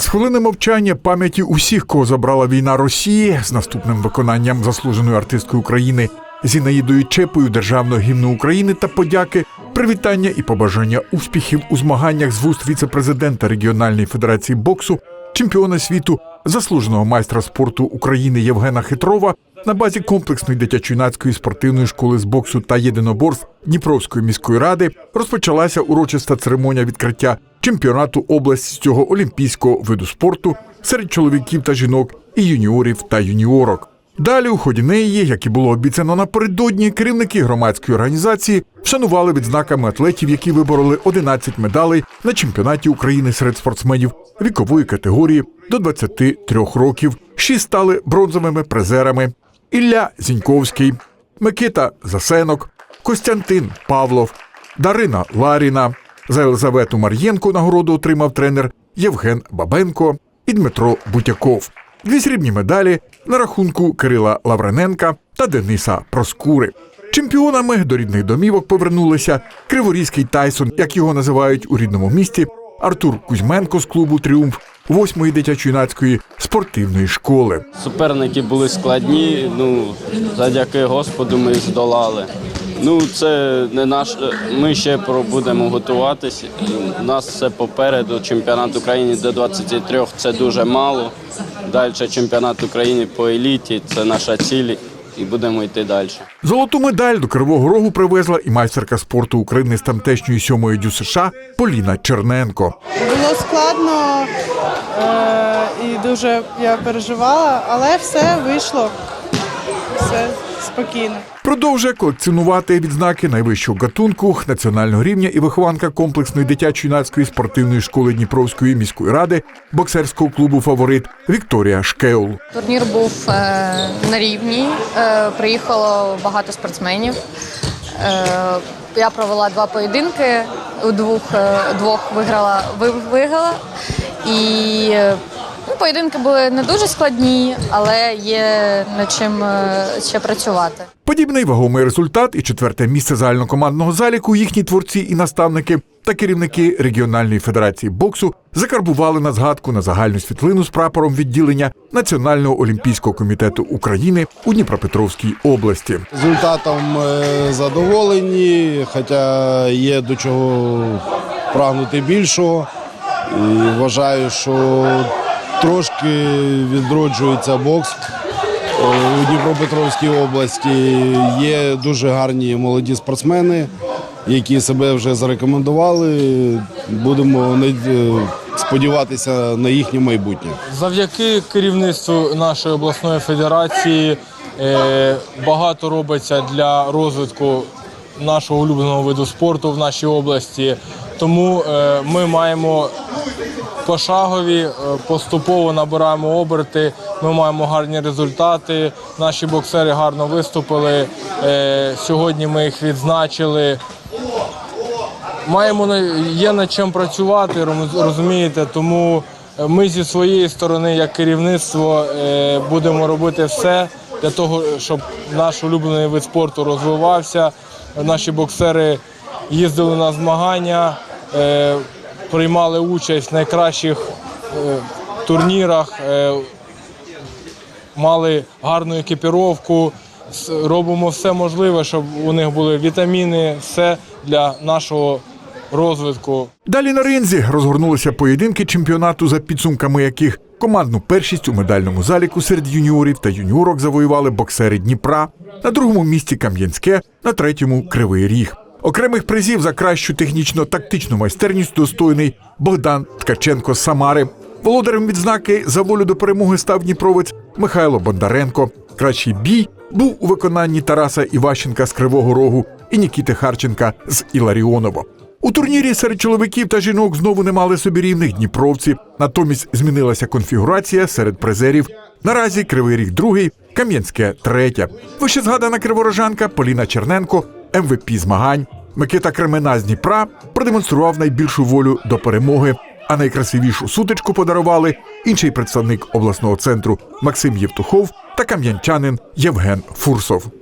З хвилини мовчання пам'яті усіх, кого забрала війна Росії, з наступним виконанням заслуженої артистки України Зінаїдою Чепою державного гімну України та подяки, привітання і побажання успіхів у змаганнях з вуст віце-президента регіональної федерації боксу, чемпіона світу, заслуженого майстра спорту України Євгена Хитрова на базі комплексної дитячо-юнацької спортивної школи з боксу та єдиноборств Дніпровської міської ради розпочалася урочиста церемонія відкриття чемпіонату області з цього олімпійського виду спорту серед чоловіків та жінок і юніорів та юніорок. Далі у ході неї, як і було обіцяно напередодні, керівники громадської організації вшанували відзнаками атлетів, які вибороли 11 медалей на чемпіонаті України серед спортсменів вікової категорії до 23 років. Шість стали бронзовими призерами: Ілля Зіньковський, Микита Засенок, Костянтин Павлов, Дарина Ларіна. За Елизавету Мар'єнко нагороду отримав тренер Євген Бабенко і Дмитро Бутяков. Дві срібні медалі на рахунку Кирила Лаврененка та Дениса Проскури. Чемпіонами до рідних домівок повернулися Криворізький Тайсон, як його називають у рідному місті, Артур Кузьменко з клубу Тріумф, восьмої дитячо-юнацької спортивної школи. Суперники були складні, ну, завдяки Господу ми здолали. Ну, це не наш. Ми ще будемо готуватись. У нас все попереду. Чемпіонат України до 23 це дуже мало. Далі чемпіонат України по еліті це наша ціль і будемо йти далі. Золоту медаль до Кривого Рогу привезла і майстерка спорту України з тамтешньої сьомої дю США Поліна Черненко. Було складно е- і дуже я переживала, але все вийшло. Все спокійно. Продовжує колекціонувати відзнаки найвищого гатунку національного рівня і вихованка комплексної дитячо-юнацької спортивної школи Дніпровської міської ради боксерського клубу Фаворит Вікторія Шкеул. Турнір був е, на рівні. Е, приїхало багато спортсменів. Е, я провела два поєдинки. У двох, двох виграла, виграла. І ну, поєдинки були не дуже складні, але є над чим е, ще працювати. Подібний вагомий результат і четверте місце загальнокомандного заліку їхні творці і наставники та керівники регіональної федерації боксу закарбували на згадку на загальну світлину з прапором відділення Національного олімпійського комітету України у Дніпропетровській області. Результатом е, задоволені, хоча є до чого прагнути більшого. І вважаю, що трошки відроджується бокс е, у Дніпропетровській області. Є дуже гарні молоді спортсмени, які себе вже зарекомендували. Будемо е, сподіватися на їхнє майбутнє. Завдяки керівництву нашої обласної федерації е, багато робиться для розвитку нашого улюбленого виду спорту в нашій області. Тому е, ми маємо пошагові, е, поступово набираємо оберти. Ми маємо гарні результати. Наші боксери гарно виступили. Е, Сьогодні ми їх відзначили. Маємо є над чим працювати, роз- розумієте, тому ми зі своєї сторони, як керівництво, будемо робити все для того, щоб наш улюблений вид спорту розвивався. Наші боксери їздили на змагання, приймали участь в найкращих е, турнірах, е, мали гарну екіпіровку. Робимо все можливе, щоб у них були вітаміни, все для нашого розвитку. Далі на ринзі розгорнулися поєдинки чемпіонату, за підсумками яких командну першість у медальному заліку серед юніорів та юніорок завоювали боксери Дніпра, на другому місці Кам'янське, на третьому Кривий Ріг. Окремих призів за кращу технічно-тактичну майстерність достойний Богдан Ткаченко з Самари. Володарем відзнаки за волю до перемоги став Дніпровець Михайло Бондаренко. Кращий бій був у виконанні Тараса Іващенка з Кривого Рогу і Нікіти Харченка з Іларіонова. У турнірі серед чоловіків та жінок знову не мали собі рівних дніпровці. Натомість змінилася конфігурація серед призерів. Наразі Кривий Ріг другий, Кам'янське третє. Вище згадана криворожанка Поліна Черненко, МВП змагань. Микита Кремена з Дніпра продемонстрував найбільшу волю до перемоги. А найкрасивішу сутичку подарували інший представник обласного центру Максим Євтухов та кам'янчанин Євген Фурсов.